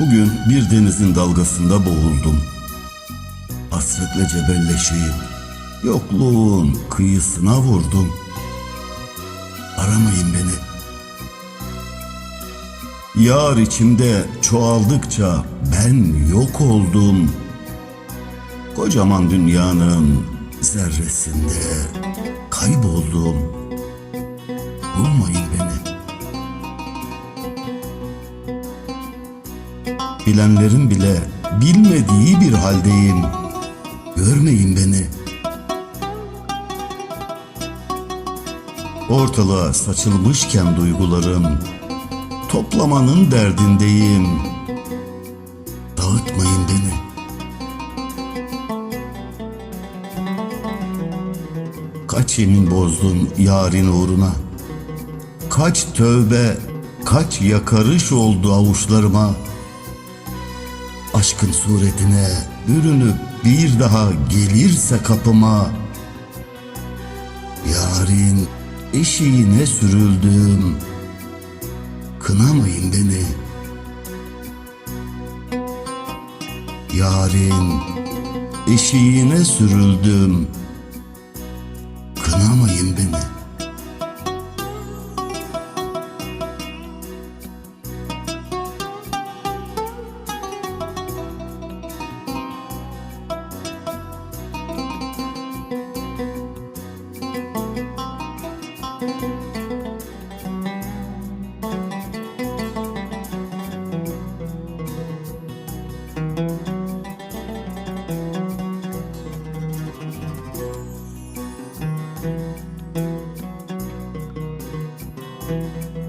Bugün bir denizin dalgasında boğuldum. Hasretle cebelleşip yokluğun kıyısına vurdum. Aramayın beni. Yar içimde çoğaldıkça ben yok oldum. Kocaman dünyanın zerresinde kayboldum. Bilenlerin bile bilmediği bir haldeyim. Görmeyin beni. Ortalığa saçılmışken duygularım, toplamanın derdindeyim. Dağıtmayın beni. Kaç yemin bozdun yarın uğruna. Kaç tövbe, kaç yakarış oldu avuçlarıma. Aşkın suretine bürünüp bir daha gelirse kapıma. Yarın eşiğine sürüldüm. Kınamayın beni. Yarın eşiğine sürüldüm. Kınamayın beni. Bye.